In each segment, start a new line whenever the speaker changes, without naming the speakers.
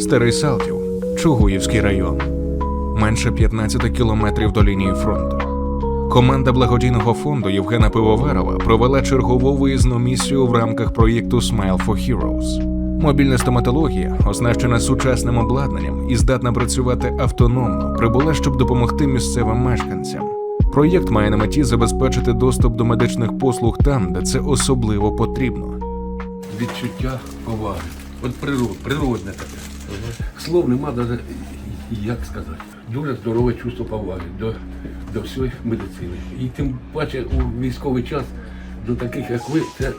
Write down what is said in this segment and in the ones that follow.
Старий Салтів, Чугуївський район, менше 15 кілометрів до лінії фронту. Команда благодійного фонду Євгена Пивоварова провела чергову виїзну місію в рамках проєкту Smile for Heroes. Мобільна стоматологія, оснащена сучасним обладнанням і здатна працювати автономно, прибула, щоб допомогти місцевим мешканцям. Проєкт має на меті забезпечити доступ до медичних послуг там, де це особливо потрібно.
відчуття поваги. От природ, природне таке. Слов нема навіть, як сказати. Дуже здорове чувство поваги до, до всієї медицини. І тим паче у військовий час до таких, як ви, це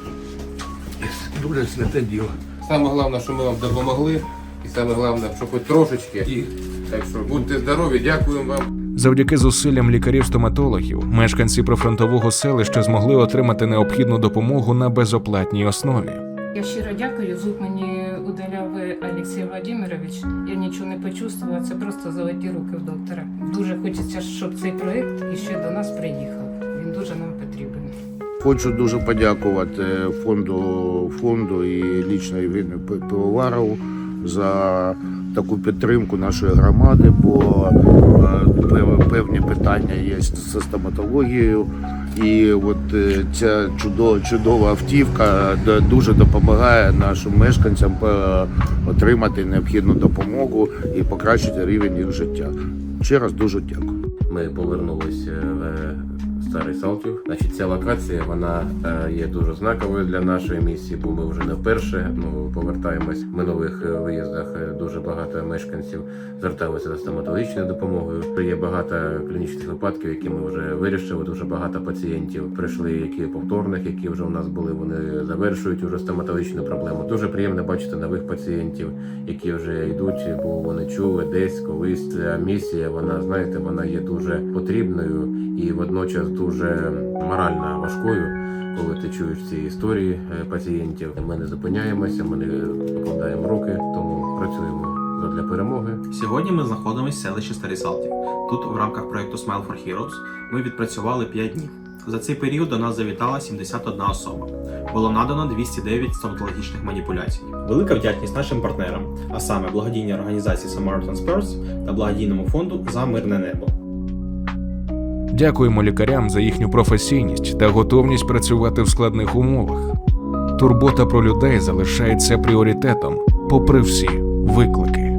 дуже святе діло.
Саме головне, що ми вам допомогли, і саме головне, що хоч трошечки.
І
Так що будьте здорові, дякуємо вам.
Завдяки зусиллям лікарів-стоматологів, мешканці прифронтового селища змогли отримати необхідну допомогу на безоплатній основі.
Я щиро дякую. Зуб мені удаляв Олексій Владимирович. Я нічого не почувствувала. Це просто золоті руки в доктора. Дуже хочеться, щоб цей проект іще до нас приїхав. Він дуже нам потрібен.
Хочу дуже подякувати фонду фонду і лічно Євгену П- за таку підтримку нашої громади, бо е, певні питання є з стоматологією. І от е, ця чудова, чудова автівка дуже допомагає нашим мешканцям е, отримати необхідну допомогу і покращити рівень їх життя. Ще раз дуже дякую.
Ми повернулися в Старий Салтів. Значить, ця локація вона е, є дуже знаковою для нашої місії, бо ми вже не вперше ну, повертаємось. В минулих е, виїздах е, дуже багато мешканців зверталися за стоматологічною допомогою. Є багато клінічних випадків, які ми вже вирішили. Дуже багато пацієнтів прийшли, які повторних, які вже у нас були. Вони завершують уже стоматологічну проблему. Дуже приємно бачити нових пацієнтів, які вже йдуть, бо вони чули десь колись ця місія. Вона знаєте, вона є дуже потрібною і водночас дуже морально важкою. Коли ти чуєш ці історії е, пацієнтів, ми не зупиняємося, ми не покладаємо руки, тому працюємо для перемоги.
Сьогодні ми знаходимося в селищі Старий Салтів. Тут, в рамках проєкту Smile for Heroes, ми відпрацювали 5 днів. За цей період до нас завітала 71 особа. Було надано 209 стоматологічних маніпуляцій. Велика вдячність нашим партнерам, а саме благодійній організації Samaritan Spurs та благодійному фонду за мирне небо.
Дякуємо лікарям за їхню професійність та готовність працювати в складних умовах. Турбота про людей залишається пріоритетом, попри всі виклики.